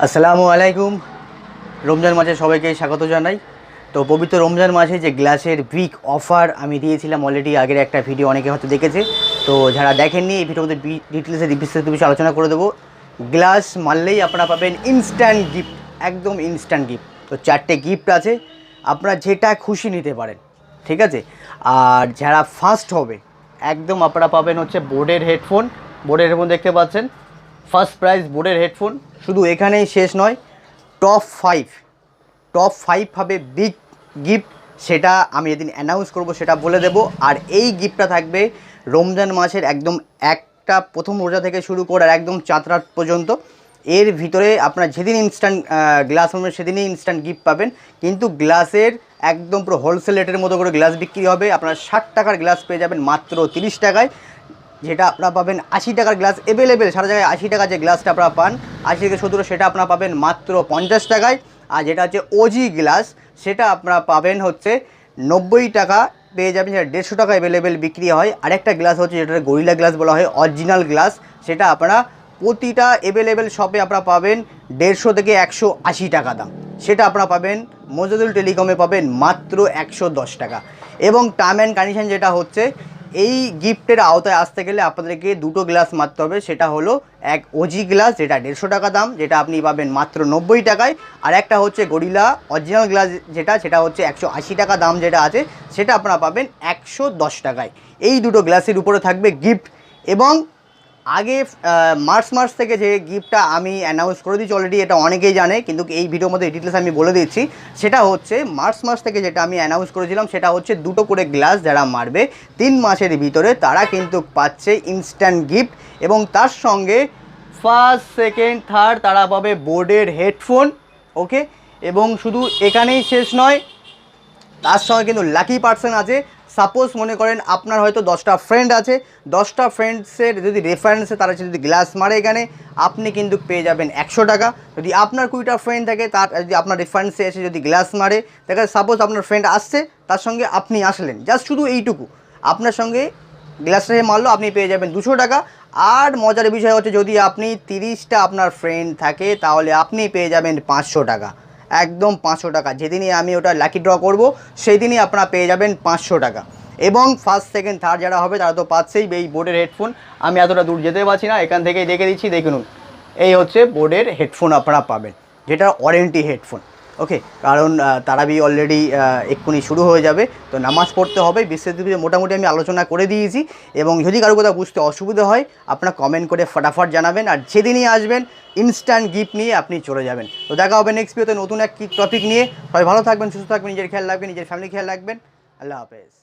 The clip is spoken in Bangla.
আসসালামু আলাইকুম। রমজান মাসে সবাইকে স্বাগত জানাই। তো পবিত্র রমজান মাসে যে গ্লাসের বিগ অফার আমি দিয়েছিলাম অলরেডি আগের একটা ভিডিও অনেকে হয়তো দেখেছে। তো যারা দেখেননি, এই ভিডিওর মধ্যে ডিটেলসে বিস্তারিত বিষয়ে আলোচনা করে দেবো। গ্লাস মারলেই আপনারা পাবেন ইনস্ট্যান্ট গিফট একদম ইনস্ট্যান্ট গিফট তো চারটে গিফট আছে, আপনারা যেটা খুশি নিতে পারেন, ঠিক আছে? আর যারা ফার্স্ট হবে, একদম আপনারা পাবেন হচ্ছে বোর্ডের হেডফোন বোর্ডের হেডফোন দেখতে পাচ্ছেন। ফার্স্ট প্রাইজ বোর্ডের হেডফোন, শুধু এখানেই শেষ নয় টপ ফাইভ টপ ফাইভ হবে বিগ গিফট সেটা আমি যেদিন অ্যানাউন্স করব, সেটা বলে দেব। আর এই গিফটটা থাকবে রমজান মাসের একদম একটা প্রথম রোজা থেকে শুরু করে আর একদম চাঁদ রাত পর্যন্ত। এর ভিতরে আপনার যেদিন ইনস্ট্যান্ট গ্লাস হবে সেদিনই ইনস্ট্যান্ট গিফট পাবেন। কিন্তু গ্লাসের একদম পুরো হোলসেল রেটের মতো করে গ্লাস বিক্রি হবে। আপনার ষাট টাকার গ্লাস পেয়ে যাবেন মাত্র তিরিশ টাকায়। যেটা আপনারা পাবেন আশি টাকার গ্লাস অ্যাভেলেবেল সারা জায়গায় আশি টাকা যে গ্লাসটা আপনারা পান, আশি থেকে সত্তর সেটা আপনারা পাবেন মাত্র পঞ্চাশ টাকায়। আর যেটা হচ্ছে ওজি গ্লাস সেটা আপনারা পাবেন হচ্ছে নব্বই টাকা, পেয়ে যাবেন যেটা দেড়শো টাকা অ্যাভেলেবেল বিক্রি হয়। আরেকটা গ্লাস হচ্ছে যেটা গরিলা গ্লাস বলা হয় অরিজিনাল গ্লাস সেটা আপনারা প্রতিটা অ্যাভেলেবেল শপে আপনারা পাবেন দেড়শো থেকে একশো আশি টাকা দাম। সেটা আপনারা পাবেন, মজাদুল টেলিকমে পাবেন মাত্র একশো দশ টাকা। এবং টার্ম অ্যান্ড কন্ডিশন যেটা হচ্ছে এই গিফটের আওতায় আসতে গেলে আপনাদেরকে দুটো গ্লাস মারতে হবে। সেটা হলো এক ওজি গ্লাস যেটা দেড়শো টাকা দাম, যেটা আপনি পাবেন মাত্র নব্বই টাকায়। আর একটা হচ্ছে গরিলা অরিজিনাল গ্লাস যেটা, সেটা হচ্ছে একশো আশি টাকা দাম যেটা আছে, সেটা আপনারা পাবেন একশো দশ টাকায়। এই দুটো গ্লাসের উপরে থাকবে গিফট এবং আগে মার্চ মাস থেকে যে গিফটটা আমি অ্যানাউন্স করে দিচ্ছি অলরেডি এটা অনেকেই জানে, কিন্তু এই ভিডিওর মধ্যে ডিটেলস আমি বলে দিচ্ছি সেটা হচ্ছে, মার্চ মাস থেকে যেটা আমি অ্যানাউন্স করেছিলাম, সেটা হচ্ছে দুটো করে গ্লাস যারা মারবে, তিন মাসের ভিতরে তারা কিন্তু পাচ্ছে ইনস্ট্যান্ট গিফট এবং তার সঙ্গে ফার্স্ট সেকেন্ড থার্ড তারা পাবে বোর্ডের হেডফোন ওকে এবং শুধু এখানেই শেষ নয়, তার সঙ্গে কিন্তু লাকি পার্সন আছে। সাপোজ মনে করেন আপনার হয়তো দশটা ফ্রেন্ড আছে, দশটা ফ্রেন্ডসের যদি রেফারেন্সে তারা যদি গ্লাস মারে এখানে, আপনি কিন্তু পেয়ে যাবেন একশো টাকা। যদি আপনার কুড়িটা ফ্রেন্ড থাকে, তার যদি আপনার রেফারেন্সে এসে যদি গ্লাস মারে, দেখা সাপোজ আপনার ফ্রেন্ড আসছে, তার সঙ্গে আপনি আসলেন জাস্ট শুধু এইটুকু। আপনার সঙ্গে গ্লাসটা যে মারলো, আপনি পেয়ে যাবেন দুশো টাকা। আর মজার বিষয় হচ্ছে যদি আপনি তিরিশটা আপনার ফ্রেন্ড থাকে, তাহলে আপনি পেয়ে যাবেন পাঁচশো টাকা। একদম পাঁচশো টাকা। যেদিনই আমি ওটা লাকি ড্র করব সেই দিনই আপনারা পেয়ে যাবেন পাঁচশো টাকা। এবং ফার্স্ট সেকেন্ড থার্ড যারা হবে, তারা তো পাচ্ছেই এই বোর্ডের হেডফোন আমি এতটা দূর যেতে পারছি না, এখান থেকেই দেখে দিচ্ছি দেখুন এই হচ্ছে বোর্ডের হেডফোন আপনারা পাবেন, যেটা ওয়ারেন্টি হেডফোন ওকে কারণ তারাবি অলরেডি এক্ষুনি শুরু হয়ে যাবে, তো নামাজ পড়তে হবে বিশেষ মোটামুটি আমি আলোচনা করে দিয়েছি, এবং যদি কারও কোথাও বুঝতে অসুবিধা হয়, আপনার কমেন্ট করে ফটাফট জানাবেন, আর যেদিনই আসবেন ইনস্ট্যান্ট গিফট নিয়ে আপনি চলে যাবেন। তো দেখা হবে নেক্সট ভিডিওতে নতুন এক টপিক নিয়ে। সবাই ভালো থাকবেন, সুস্থ থাকবেন, নিজের খেয়াল রাখবেন, নিজের ফ্যামিলি খেয়াল রাখবেন। আল্লাহ হাফেজ।